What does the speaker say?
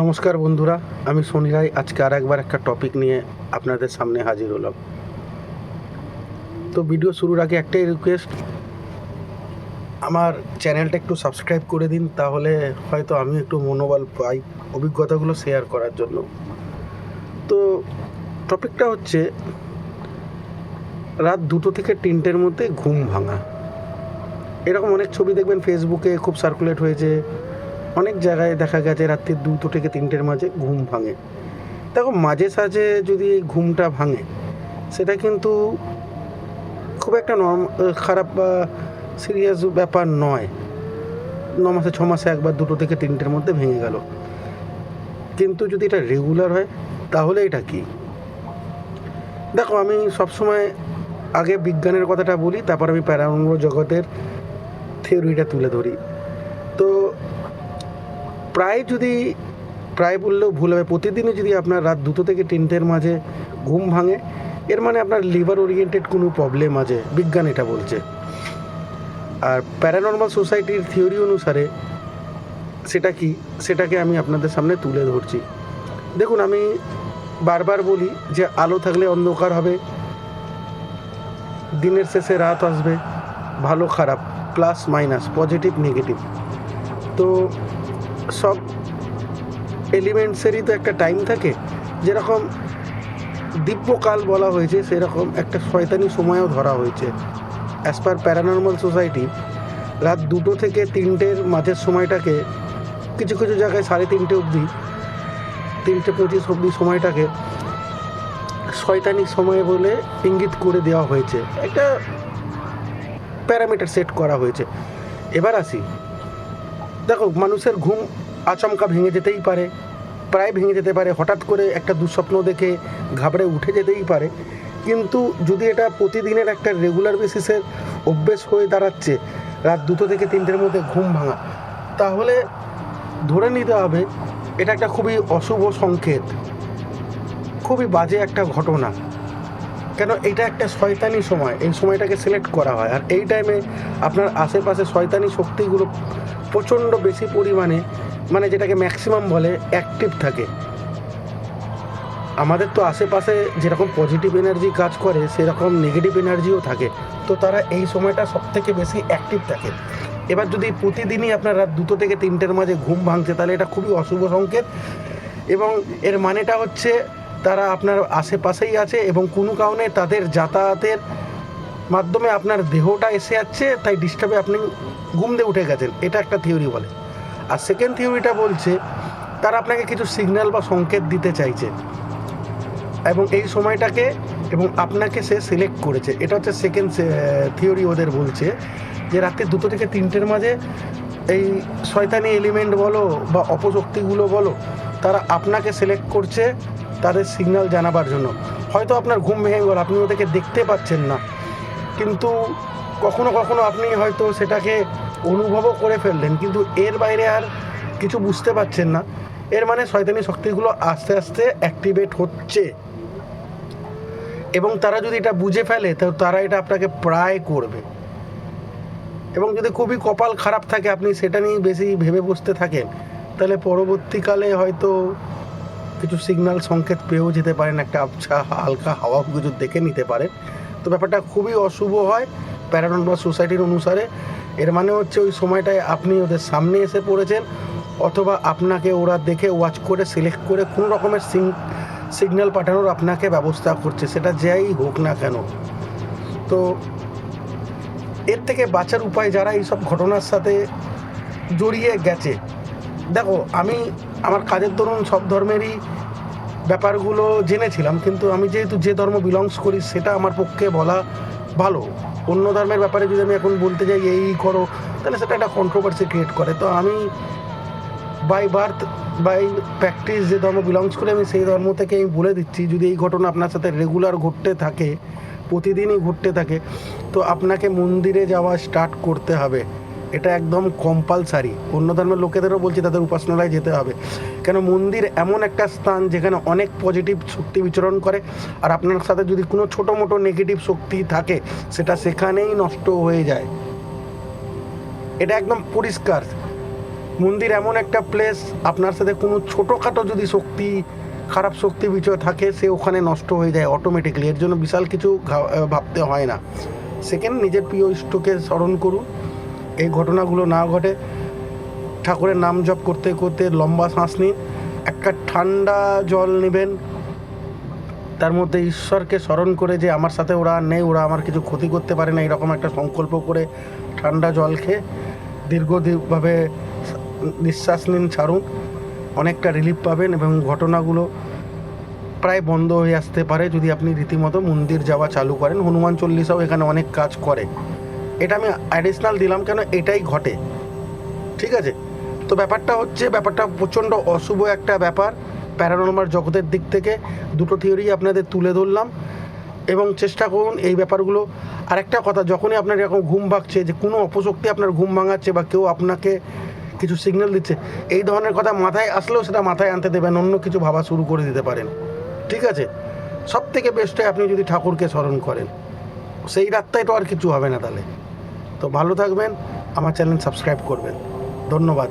নমস্কার বন্ধুরা, আমি শনি রায়। আজকে আর একবার একটা টপিক নিয়ে আপনাদের সামনে হাজির হলাম। তো ভিডিও শুরুর আগে একটাই রিকোয়েস্ট আমার চ্যানেলটা একটু সাবস্ক্রাইব করে দিন, তাহলে হয়তো আমি একটু মনোবল পাই অভিজ্ঞতাগুলো শেয়ার করার জন্য। তো টপিকটা হচ্ছে, রাত দুটো থেকে তিনটের মধ্যে ঘুম ভাঙা। এরকম অনেক ছবি দেখবেন ফেসবুকে খুব সার্কুলেট হয়েছে। অনেক জায়গায় দেখা গেছে রাত্রি দুটো থেকে তিনটের মাঝে ঘুম ভাঙে। দেখো, মাঝে সাঝে যদি ঘুমটা ভাঙে, সেটা কিন্তু খুব একটা নর্ম খারাপ বা সিরিয়াস ব্যাপার নয়। ন মাসে, ছ মাসে একবার দুটো থেকে তিনটের মধ্যে ভেঙে গেল। কিন্তু যদি এটা রেগুলার হয়, তাহলে এটা কি? দেখো, আমি সবসময় আগে বিজ্ঞানের কথাটা বলি, তারপর আমি প্যারানন্দ জগতের থিওরিটা তুলে ধরি। তো প্রায় যদি, প্রায় বললেও ভুল হবে। প্রতিদিনই যদি আপনার রাত দুটো থেকে তিনটের মাঝে ঘুম ভাঙে, এর মানে আপনার লিভার ওরিয়েন্টেড কোনো প্রবলেম আছে, বিজ্ঞান এটা বলছে। আর প্যারানর্মাল সোসাইটির থিওরি অনুসারে সেটা কি, সেটাকে আমি আপনাদের সামনে তুলে ধরছি। দেখুন, আমি বারবার বলি যে আলো থাকলে অন্ধকার হবে, দিনের শেষে রাত আসবে, ভালো খারাপ প্লাস মাইনাস পজিটিভ নেগেটিভ তো সব এলিমেন্টসেরই তো একটা টাইম থাকে। যেরকম দিব্যকাল বলা হয়েছে, সেরকম একটা শয়তানি সময়ও ধরা হয়েছে। অ্যাজ পার প্যারানর্মাল সোসাইটি রাত দুটো থেকে তিনটের মাঝের সময়টাকে, কিছু কিছু জায়গায় সাড়ে তিনটে অবধি, তিনটে পঁচিশ অবধি সময়টাকে শয়তানি সময় বলে ইঙ্গিত করে দেওয়া হয়েছে। একটা প্যারামিটার সেট করা হয়েছে। এবার আসি। দেখো, মানুষের ঘুম আচমকা ভেঙে যেতেই পারে, প্রায় ভেঙে যেতে পারে, হঠাৎ করে একটা দুঃস্বপ্ন দেখে ঘাবড়ে উঠে যেতেই পারে। কিন্তু যদি এটা প্রতিদিনের একটা রেগুলার বেসিসের অভ্যেস হয়ে দাঁড়াচ্ছে, রাত দুটো থেকে তিনটের মধ্যে ঘুম ভাঙা, তাহলে ধরে নিতে হবে, এটা একটা খুবই অশুভ সংকেত। খুবই বাজে একটা ঘটনা। কেন, এটা একটা শয়তানি সময়, এই সময়টাকে সিলেক্ট করা হয়। আর এই টাইমে আপনার আশেপাশে শয়তানি শক্তিগুলো প্রচণ্ড বেশি পরিমাণে মানে যেটাকে ম্যাক্সিমাম বলে অ্যাক্টিভ থাকে। আমাদের তো আশেপাশে যেরকম পজিটিভ এনার্জি কাজ করে, সেরকম নেগেটিভ এনার্জিও থাকে। তো তারা এই সময়টা সব থেকে বেশি অ্যাক্টিভ থাকে। এবার যদি প্রতিদিনই আপনার রাত দুটো থেকে তিনটের মাঝে ঘুম ভাঙছে, তাহলে এটা খুবই অশুভ সংকেত। এবং এর মানেটা হচ্ছে, তারা আপনার আশেপাশেই আছে এবং কোনো কারণে তাদের যাতায়াতের মাধ্যমে আপনার দেহটা এসে যাচ্ছে, তাই ডিস্টার্বে আপনি ঘুম দিয়ে উঠে গেছেন। এটা একটা থিওরি বলে। আর সেকেন্ড থিওরিটা বলছে, তারা আপনাকে কিছু সিগন্যাল বা সংকেত দিতে চাইছে। এবং এই সময়টাকে এবং আপনাকে সে সিলেক্ট করেছে। এটা হচ্ছে সেকেন্ড থিওরি ওদের বলছে যে রাত্রি দুটো থেকে তিনটের মাঝে এই শয়তানি এলিমেন্ট বলো বা অপশক্তিগুলো বলো, তারা আপনাকে সিলেক্ট করছে তাদের সিগন্যাল জানাবার জন্য। হয়তো আপনার ঘুম ভেঙে গেল, আপনি ওদেরকে দেখতে পাচ্ছেন না। কিন্তু কখনো কখনো আপনি হয়তো সেটাকে অনুভবও করে ফেললেন, কিন্তু এর বাইরে আর কিছু বুঝতে পারছেন না। এর মানে শয়তানি শক্তিগুলো আস্তে আস্তে অ্যাক্টিভেট হচ্ছে। এবং তারা যদি এটা বুঝে ফেলে, তো তারা এটা আপনাকে প্রায় করবে। এবং যদি খুবই কপাল খারাপ থাকে, আপনি সেটা নিয়ে বেশি ভেবে বসতে থাকেন, তাহলে পরবর্তীকালে হয়তো কিছু সিগন্যাল সংকেত পেয়েও যেতে পারেন, একটা আবছা হালকা হাওয়া কিছু দেখে নিতে পারেন। তো ব্যাপারটা খুবই অশুভ হয় প্যারাডন বা সোসাইটির অনুসারে। এর মানে হচ্ছে ওই সময়টায় আপনি ওদের সামনে এসে পড়েছেন, অথবা আপনাকে ওরা দেখে ওয়াচ করে সিলেক্ট করে কোনো রকমের সিং সিগন্যাল পাঠানোর আপনাকে ব্যবস্থা করছে, সেটা যাই হোক না কেন। তো এর থেকে বাঁচার উপায় যারা এইসব ঘটনার সাথে জড়িয়ে গেছে, দেখো আমি, আমার কাজের দরুন সব ধর্মেরই ব্যাপারগুলো জেনেছিলাম, কিন্তু আমি যেহেতু যে ধর্ম বিলংস করি, সেটা আমার পক্ষে বলা ভালো। অন্য ধর্মের ব্যাপারে যদি আমি এখন বলতে যাই, এই করো, তাহলে সেটা একটা কন্ট্রোভার্সি ক্রিয়েট করে। তো আমি বাই বার্থ বাই প্র্যাকটিস যে ধর্ম বিলংস করে, আমি সেই ধর্ম থেকে আমি বলে দিচ্ছি, যদি এই ঘটনা আপনার সাথে রেগুলার ঘটতে থাকে, প্রতিদিনই ঘটতে থাকে, তো আপনাকে মন্দিরে যাওয়া স্টার্ট করতে হবে। এটা একদম কম্পালসারি অন্য ধর্মের লোকেদেরও বলছি, তাদের উপাসনালয় যেতে হবে। কেন, মন্দির এমন একটা স্থান যেখানে অনেক পজিটিভ শক্তি বিচরণ করে। আর আপনার সাথে যদি কোনো ছোটো মোটো নেগেটিভ শক্তি থাকে, সেটা সেখানেই নষ্ট হয়ে যায়। এটা একদম পরিষ্কার। মন্দির এমন একটা প্লেস আপনার সাথে কোনো ছোটোখাটো যদি শক্তি, খারাপ শক্তি বিচয় থাকে, সে ওখানে নষ্ট হয়ে যায় অটোমেটিকলি এর জন্য বিশাল কিছু ভাবতে হয় না। সেকেন্ড নিজের প্রিয় ইষ্টকে স্মরণ করুন। এই ঘটনাগুলো না ঘটে, ঠাকুরের নাম জপ করতে করতে লম্বা শ্বাস নিন, একটা ঠান্ডা জল নেবেন, তার মধ্যে ঈশ্বরকে স্মরণ করে যে আমার সাথে ওরা নেই, ওরা আমার কিছু ক্ষতি করতে পারে না, এরকম একটা সংকল্প করে ঠান্ডা জল খেয়ে দীর্ঘভাবে নিঃশ্বাস নিন, ছাড়ুন, অনেকটা রিলিফ পাবেন এবং ঘটনাগুলো প্রায় বন্ধ হয়ে আসতে পারে যদি আপনি রীতিমতো মন্দির যাওয়া চালু করেন। হনুমান চল্লিশাও এখানে অনেক কাজ করে। এটা আমি অ্যাডিশনাল দিলাম কেন? এটাই ঘটে। ঠিক আছে? তো ব্যাপারটা হচ্ছে, ব্যাপারটা প্রচণ্ড অশুভ একটা ব্যাপার। প্যারানোমার জগতের দিক থেকে দুটো থিওরি আপনাদের তুলে ধরলাম। এবং চেষ্টা করুন এই ব্যাপারগুলো। আরেকটা কথা, যখনই আপনার এরকম ঘুম ভাগছে যে কোনো অপশক্তি আপনার ঘুম ভাঙাচ্ছে বা কেউ আপনাকে কিছু সিগন্যাল দিচ্ছে, এই ধরনের কথা মাথায় আসলেও সেটা মাথায় আনতে দেবেন, অন্য কিছু ভাবা শুরু করে দিতে পারেন। ঠিক আছে? সব থেকে বেস্ট হয় আপনি যদি ঠাকুরকে স্মরণ করেন, সেই রাতটায় তো আর কিছু হবে না তাহলে। তো ভালো থাকবেন আমার চ্যানেল সাবস্ক্রাইব করবেন। ধন্যবাদ।